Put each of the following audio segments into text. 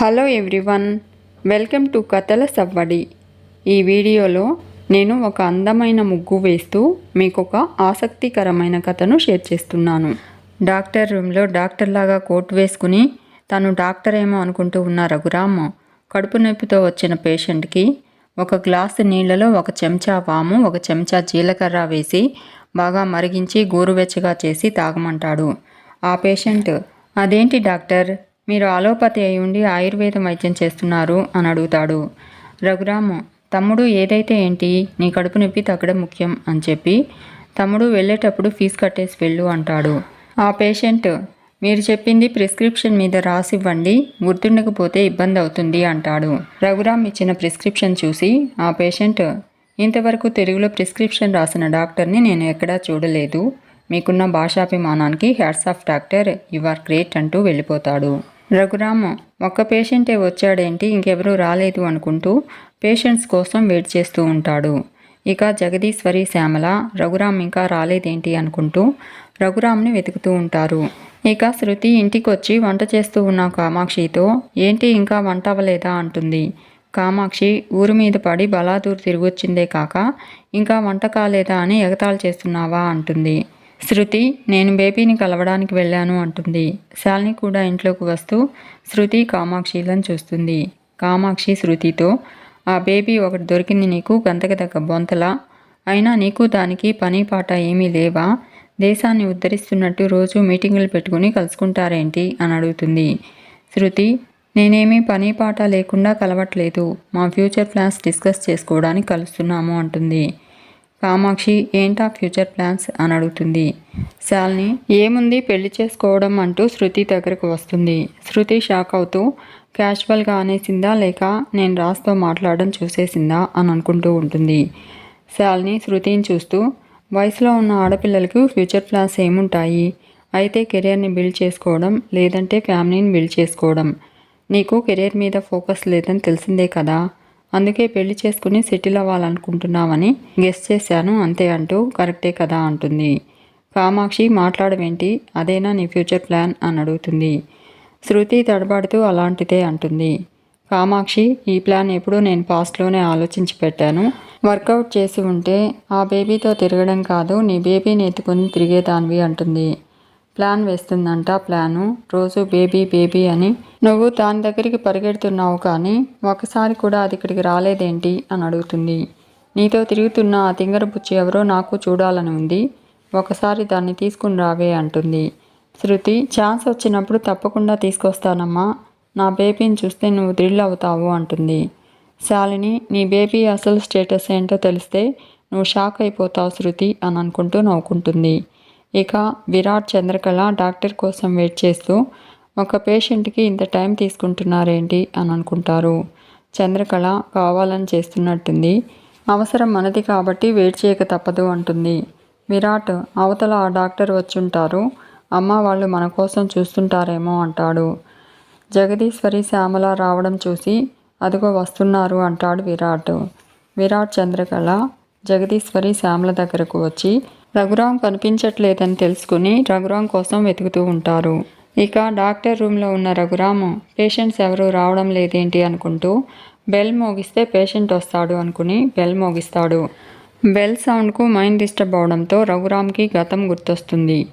Hello everyone welcome to కథల సవ్వడి. ఈ వీడియోలో నేను ఒక అందమైన ముగ్గు వేస్తూ మీకు ఒక ఆసక్తికరమైన కథను షేర్ చేస్తున్నాను. డాక్టర్ రూమ్లో డాక్టర్ లాగా కోట్ వేసుకుని తను డాక్టర్ ఏమో అనుకుంటూ ఉన్న రఘురామ్ కడుపు నొప్పితో వచ్చిన పేషెంట్కి ఒక గ్లాసు నీళ్ళలో ఒక చెంచా వాము ఒక చెంచా జీలకర్ర వేసి బాగా మరిగించి గోరువెచ్చగా చేసి తాగమంటాడు. ఆ పేషెంట్ అదేంటి డాక్టర్? మీరు అలోపతి అయి ఉండి ఆయుర్వేదం వైద్యం చేస్తున్నారు అని అడుగుతాడు. రఘురాము తమ్ముడు ఏదైతే ఏంటి? నీ కడుపు నొప్పి తగ్గడం ముఖ్యం అని చెప్పి తమ్ముడు వెళ్ళేటప్పుడు ఫీజు కట్టేసి వెళ్ళు అంటాడు. ఆ పేషెంట్ మీరు చెప్పింది ప్రిస్క్రిప్షన్ మీద రాసివ్వండి గుర్తుండకపోతే ఇబ్బంది అవుతుంది అంటాడు. రఘురామ్ ఇచ్చిన ప్రిస్క్రిప్షన్ చూసి ఆ పేషెంట్ ఇంతవరకు తెలుగులో ప్రిస్క్రిప్షన్ రాసిన డాక్టర్ని నేను ఎక్కడా చూడలేదు. మీకున్న భాషాభిమానానికి hats off doctor you are great అంటూ వెళ్ళిపోతాడు. రఘురామ్ ఒక్క పేషెంటే వచ్చాడేంటి? ఇంకెవరూ రాలేదు అనుకుంటూ పేషెంట్స్ కోసం వెయిట్ చేస్తూ ఉంటాడు. ఇక జగదీశ్వరి శ్యామల రఘురామ్ ఇంకా రాలేదేంటి అనుకుంటూ రఘురామ్ని వెతుకుతూ ఉంటారు. ఇక శృతి ఇంటికి వచ్చి వంట చేస్తూ ఉన్న కామాక్షితో ఏంటి ఇంకా వంట అవ్వలేదా? అంటుంది. కామాక్షి ఊరి మీద పడి బలాదూరు తిరిగొచ్చిందే కాక ఇంకా వంట కాలేదా? అని ఎగతాళి చేస్తున్నావా? అంటుంది. శృతి నేను బేబీని కలవడానికి వెళ్ళాను అంటుంది. శాలిని కూడా ఇంట్లోకి వస్తూ శృతి కామాక్షిలను చూస్తుంది. కామాక్షి శృతితో ఆ బేబీ ఒకటి దొరికింది నీకు గంతకదగ్గ బొంతలా? అయినా నీకు దానికి పని పాట ఏమీ లేవా? దేశాన్ని ఉద్ధరిస్తున్నట్టు రోజు మీటింగులు పెట్టుకుని కలుసుకుంటారేంటి? అని అడుగుతుంది. శృతి నేనేమీ పని పాట లేకుండా కలవట్లేదు. మా ఫ్యూచర్ ప్లాన్స్ డిస్కస్ చేసుకోవడానికి కలుస్తున్నాము అంటుంది. కామాక్షి ఏంటా ఫ్యూచర్ ప్లాన్స్? అని అడుగుతుంది. శాలిని ఏముంది పెళ్ళి చేసుకోవడం అంటూ శృతి దగ్గరకు వస్తుంది. శృతి షాక్ అవుతూ క్యాజువల్గా అనేసిందా లేక నేను రాస్తో మాట్లాడడం చూసేసిందా? అని అనుకుంటూ ఉంటుంది. శాలిని శృతిని చూస్తూ వయసులో ఉన్న ఆడపిల్లలకు ఫ్యూచర్ ప్లాన్స్ ఏముంటాయి? అయితే కెరియర్ని బిల్డ్ చేసుకోవడం లేదంటే ఫ్యామిలీని బిల్డ్ చేసుకోవడం. నీకు కెరీర్ మీద ఫోకస్ లేదని తెలిసిందే కదా? అందుకే పెళ్ళి చేసుకుని సెటిల్ అవ్వాలనుకుంటున్నామని గెస్ చేశాను అంతే అంటూ కరెక్టే కదా అంటుంది. కామాక్షి మాట్లాడమేంటి అదేనా నీ ఫ్యూచర్ ప్లాన్? అని అడుగుతుంది. శృతి తడబడుతూ అలాంటిదే అంటుంది. కామాక్షి ఈ ప్లాన్ ఎప్పుడూ నేను పాస్ట్లోనే ఆలోచించి పెట్టాను. వర్కౌట్ చేసి ఉంటే ఆ బేబీతో తిరగడం కాదు నీ బేబీని ఎత్తుకుని తిరిగేదానివి అంటుంది. ప్లాన్ వేస్తుందంట ప్లాను. రోజు బేబీ బేబీ అని. నువ్వు దాని దగ్గరికి పరిగెడుతున్నావు కానీ ఒకసారి కూడా అది ఇక్కడికి రాలేదేంటి అని అడుగుతుంది. నీతో తిరుగుతున్న ఆ తింగర బుచ్చి ఎవరో నాకు చూడాలని ఉంది. ఒకసారి దాన్ని తీసుకుని రావే అంటుంది. శృతి ఛాన్స్ వచ్చినప్పుడు తప్పకుండా తీసుకొస్తానమ్మా. నా బేబీని చూస్తే నువ్వు థ్రిల్ అవుతావు అంటుంది. శాలిని నీ బేబీ అసలు స్టేటస్ ఏంటో తెలిస్తే నువ్వు షాక్ అయిపోతావు శృతి అని అనుకుంటూ నవ్వుకుంటుంది. ఇక విరాట్ చంద్రకళ డాక్టర్ కోసం వెయిట్ చేస్తూ ఒక పేషెంట్కి ఇంత టైం తీసుకుంటున్నారేంటి అని అనుకుంటారు. చంద్రకళ కావాలని చేస్తున్నట్టుంది. అవసరం మనది కాబట్టి వెయిట్ చేయక తప్పదు అంటుంది. విరాట్ అవతల ఆ డాక్టర్ వచ్చుంటారు. అమ్మ వాళ్ళు మన కోసం చూస్తుంటారేమో అంటాడు. జగదీశ్వరి శ్యామల రావడం చూసి అదిగో వస్తున్నారు అంటాడు విరాట్. విరాట్ చంద్రకళ జగదీశ్వరి శ్యామల దగ్గరకు వచ్చి రఘురామ్ కనిపించట్లేదని తెలుసుకుని రఘురామ్ కోసం వెతుకుతూ ఉంటారు. ఇక డాక్టర్ రూమ్లో ఉన్న రఘురాము పేషెంట్స్ ఎవరు రావడం లేదేంటి? అనుకుంటూ బెల్ మోగిస్తే పేషెంట్ వస్తాడు అనుకుని బెల్ మోగిస్తాడు. బెల్ సౌండ్కు మైండ్ డిస్టర్బ్ అవడంతో రఘురామ్కి గతం గుర్తొస్తుంది.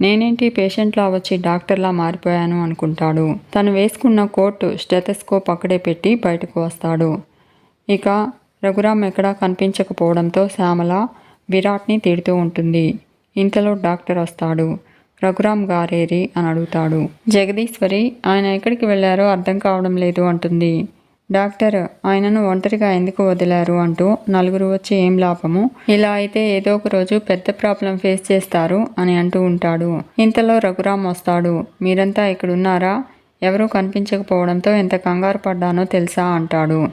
నేనేంటి పేషెంట్లా వచ్చి డాక్టర్లా మారిపోయాను? అనుకుంటాడు. తను వేసుకున్న కోట్ స్టెథస్కోప్ అక్కడే పెట్టి బయటకు వస్తాడు. ఇక రఘురామ్ ఎక్కడా కనిపించకపోవడంతో శ్యామల విరాట్ని తిడుతూ ఉంటుంది. ఇంతలో డాక్టర్ వస్తాడు. రఘురామ్ గారేరి అని అడుగుతాడు. జగదీశ్వరి ఆయన ఎక్కడికి వెళ్ళారో అర్థం కావడం లేదు అంటుంది. డాక్టర్ ఆయనను ఒంటరిగా ఎందుకు వదిలారు అంటూ నలుగురు వచ్చి ఏం లాభము? ఇలా అయితే ఏదో ఒక రోజు పెద్ద ప్రాబ్లం ఫేస్ చేస్తారు అని అంటూ ఉంటాడు. ఇంతలో రఘురామ్ వస్తాడు. మీరంతా ఇక్కడున్నారా? ఎవరూ కనిపించకపోవడంతో ఎంత కంగారు పడ్డానో తెలుసా అంటాడు.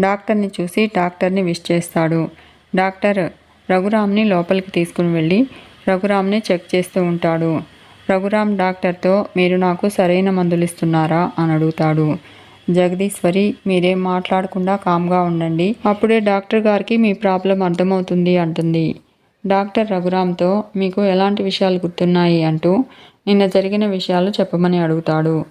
డాక్టర్ని చూసి డాక్టర్ని విష్ చేస్తాడు. డాక్టర్ రఘురామ్ని లోపలికి తీసుకుని వెళ్ళి రఘురామ్ని చెక్ చేస్తూ ఉంటాడు. రఘురామ్ డాక్టర్తో మీరు నాకు సరైన మందులు ఇస్తున్నారా అని అడుగుతాడు. జగదీశ్వరి మీరేం మాట్లాడకుండా కామ్గా ఉండండి. అప్పుడే డాక్టర్ గారికి మీ ప్రాబ్లం అర్థమవుతుంది అంటుంది. డాక్టర్ రఘురామ్తో మీకు ఎలాంటి విషయాలు గుర్తున్నాయి? అంటూ నిన్న జరిగిన విషయాలు చెప్పమని అడుగుతాడు.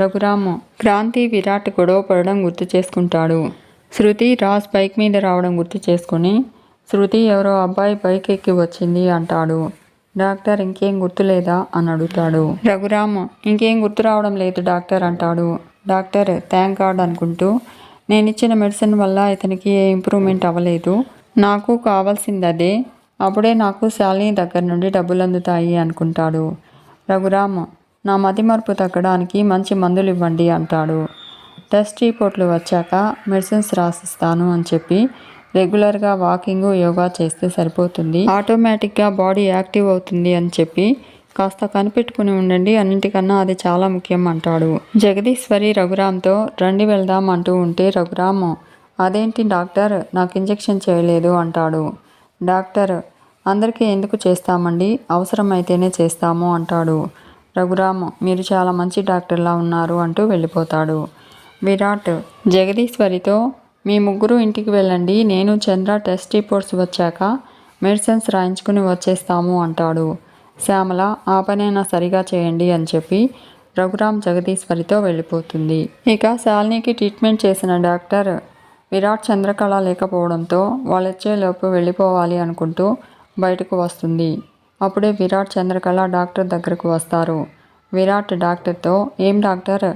రఘురామ్ క్రాంతి విరాట్ గొడవ పడడం గుర్తు చేసుకుంటాడు. శృతి రాజ్ బైక్ మీద రావడం గుర్తు చేసుకుని శృతి ఎవరో అబ్బాయి బైక్ ఎక్కి వచ్చింది అంటాడు. డాక్టర్ ఇంకేం గుర్తులేదా? అని అడుగుతాడు. రఘురామ్ ఇంకేం గుర్తు రావడం లేదు డాక్టర్ అంటాడు. డాక్టర్ థ్యాంక్ గాడ్ అనుకుంటూ నేను ఇచ్చిన మెడిసిన్ వల్ల ఇతనికి ఏ ఇంప్రూవ్మెంట్ అవ్వలేదు. నాకు కావాల్సింది అదే అప్పుడే నాకు శాలిని దగ్గర నుండి డబ్బులు అందుతాయి అనుకుంటాడు. రఘురామ్ నా మతిమరుపు తగ్గడానికి మంచి మందులు ఇవ్వండి అంటాడు. టెస్ట్ రిపోర్ట్లు వచ్చాక మెడిసిన్స్ రాసిస్తాను అని చెప్పి రెగ్యులర్గా వాకింగ్ యోగా చేస్తే సరిపోతుంది. ఆటోమేటిక్గా బాడీ యాక్టివ్ అవుతుంది అని చెప్పి కాస్త కనిపెట్టుకుని ఉండండి. అన్నింటికన్నా అది చాలా ముఖ్యం అంటాడు. జగదీశ్వరి రఘురామ్తో రండి వెళ్దాం అంటూ ఉంటే రఘురామ్ అదేంటి డాక్టర్? నాకు ఇంజెక్షన్ చేయలేదు అంటాడు. డాక్టర్ అందరికీ ఎందుకు చేస్తామండి? అవసరమైతేనే చేస్తాము అంటాడు. రఘురామ్ మీరు చాలా మంచి డాక్టర్లా ఉన్నారు అంటూ వెళ్ళిపోతాడు. విరాట్ జగదీశ్వరితో మీ ముగ్గురు ఇంటికి వెళ్ళండి నేను చంద్ర టెస్ట్ రిపోర్ట్స్ వచ్చాక మెడిసిన్స్ రాయించుకుని వచ్చేస్తాము అంటాడు. శ్యామల ఆ పనైనా సరిగా చేయండి అని చెప్పి రఘురామ్ జగదీశ్వరితో వెళ్ళిపోతుంది. ఇక శాలినికి ట్రీట్మెంట్ చేసిన డాక్టర్ విరాట్ చంద్రకళ లేకపోవడంతో వాళ్ళొచ్చేలోపు వెళ్ళిపోవాలి అనుకుంటూ బయటకు వస్తుంది. అప్పుడే విరాట్ చంద్రకళ డాక్టర్ దగ్గరకు వస్తారు. విరాట్ డాక్టర్తో ఏం డాక్టర్?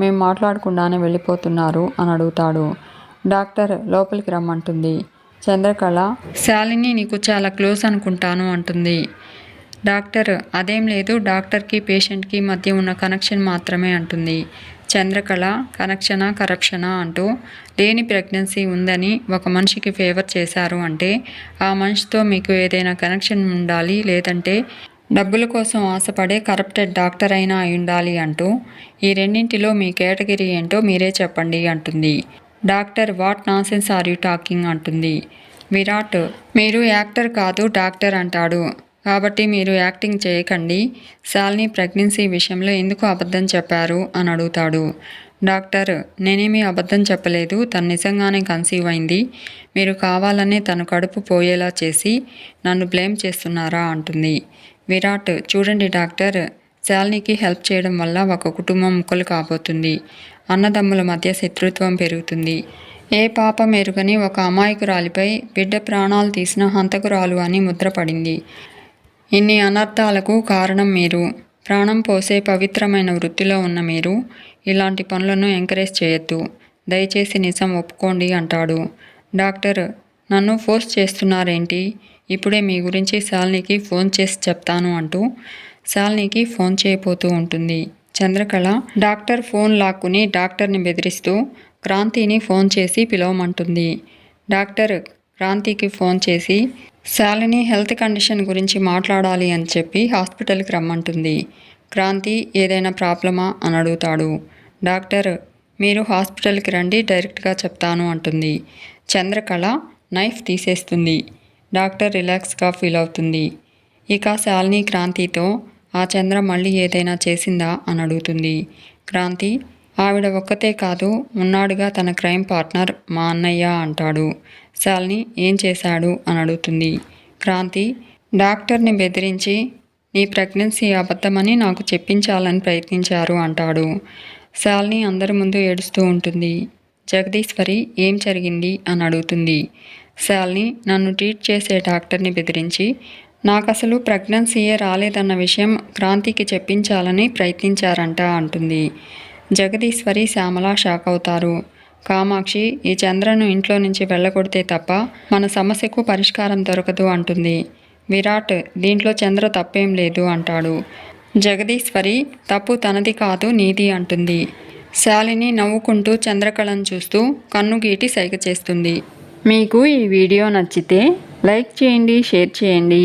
మేము మాట్లాడకుండానే వెళ్ళిపోతున్నారు అని అడుగుతాడు. డాక్టర్ లోపలికి రమ్మంటుంది. చంద్రకళ శాలిని నీకు చాలా క్లోజ్ అనుకుంటాను అంటుంది. డాక్టర్ అదేం లేదు డాక్టర్కి పేషెంట్కి మధ్య ఉన్న కనెక్షన్ మాత్రమే అంటుంది. చంద్రకళ కనెక్షనా కరప్షనా అంటూ లేని ప్రెగ్నెన్సీ ఉందని ఒక మనిషికి ఫేవర్ చేశారు అంటే ఆ మనిషితో మీకు ఏదైనా కనెక్షన్ ఉండాలి లేదంటే డబ్బుల కోసం ఆశపడే కరప్టెడ్ డాక్టర్ అయినా అయి ఉండాలి అంటూ ఈ రెండింటిలో మీ కేటగిరీ ఏంటో మీరే చెప్పండి అంటుంది. Doctor what nonsense are you talking అంటుంది. విరాట్ మీరు యాక్టర్ కాదు డాక్టర్ అంటాడు. కాబట్టి మీరు యాక్టింగ్ చేయకండి. శాలిని ప్రెగ్నెన్సీ విషయంలో ఎందుకు అబద్ధం చెప్పారు అని అడుగుతాడు. డాక్టర్ నేనేమీ అబద్ధం చెప్పలేదు. తను నిజంగానే కన్సీవ్ అయింది. మీరు కావాలనే తను కడుపు పోయేలా చేసి నన్ను బ్లేమ్ చేస్తున్నారా అంటుంది. విరాట్ చూడండి డాక్టర్ శాలినికి హెల్ప్ చేయడం వల్ల ఒక కుటుంబం ముక్కలు కాబోతుంది. అన్నదమ్ముల మధ్య శత్రుత్వం పెరుగుతుంది. ఏ పాప మెరుగని ఒక అమాయకురాలిపై బిడ్డ ప్రాణాలు తీసిన హంతకురాలు అని ముద్రపడింది. ఇన్ని అనర్థాలకు కారణం మీరు. ప్రాణం పోసే పవిత్రమైన వృత్తిలో ఉన్న మీరు ఇలాంటి పనులను ఎంకరేజ్ చేయొద్దు. దయచేసి నిజం ఒప్పుకోండి అంటాడు. డాక్టర్ నన్ను ఫోర్స్ చేస్తున్నారేంటి? ఇప్పుడే మీ గురించి శాలినికి ఫోన్ చేసి చెప్తాను అంటూ శాలినికి ఫోన్ చేయబోతూ ఉంటుంది. చంద్రకళ డాక్టర్ ఫోన్ లాక్కుని డాక్టర్ని బెదిరిస్తూ క్రాంతిని ఫోన్ చేసి పిలవమంటుంది. డాక్టర్ క్రాంతికి ఫోన్ చేసి శాలిని హెల్త్ కండిషన్ గురించి మాట్లాడాలి అని చెప్పి హాస్పిటల్కి రమ్మంటుంది. క్రాంతి ఏదైనా ప్రాబ్లమా అని అడుగుతాడు. డాక్టర్ మీరు హాస్పిటల్కి రండి డైరెక్ట్గా చెప్తాను అంటుంది. చంద్రకళ నైఫ్ తీసేస్తుంది. డాక్టర్ రిలాక్స్గా ఫీల్ అవుతుంది. ఇక శాలిని క్రాంతితో ఆ చంద్ర మళ్ళీ ఏదైనా చేసిందా? అని అడుగుతుంది. క్రాంతి ఆవిడ ఒక్కతే కాదు ఉన్నాడుగా తన క్రైమ్ పార్ట్నర్ మా అన్నయ్య అంటాడు. శాలిని ఏం చేశాడు? అని అడుగుతుంది. క్రాంతి డాక్టర్ని బెదిరించి నీ ప్రెగ్నెన్సీ అబద్ధమని నాకు చెప్పించాలని ప్రయత్నించారు అంటాడు. శాలిని అందరి ముందు ఏడుస్తూ ఉంటుంది. జగదీశ్వరి ఏం జరిగింది? అని అడుగుతుంది. శాలిని నన్ను ట్రీట్ చేసే డాక్టర్ని బెదిరించి నాకు అసలు ప్రెగ్నెన్సీయే రాలేదన్న విషయం క్రాంతికి చెప్పించాలని ప్రయత్నించారంట అంటుంది. జగదీశ్వరి శ్యామల షాక్ అవుతారు కామాక్షి ఈ చంద్రను ఇంట్లో నుంచి వెళ్ళగొడితే తప్ప మన సమస్యకు పరిష్కారం దొరకదు అంటుంది. విరాట్ దీంట్లో చంద్ర తప్పేం లేదు అంటాడు. జగదీశ్వరి తప్పు తనది కాదు నీది అంటుంది. శాలిని నవ్వుకుంటూ చంద్రకళను చూస్తూ కన్నుగీటి సైగ చేస్తుంది మీకు ఈ వీడియో నచ్చితే లైక్ చేయండి షేర్ చేయండి.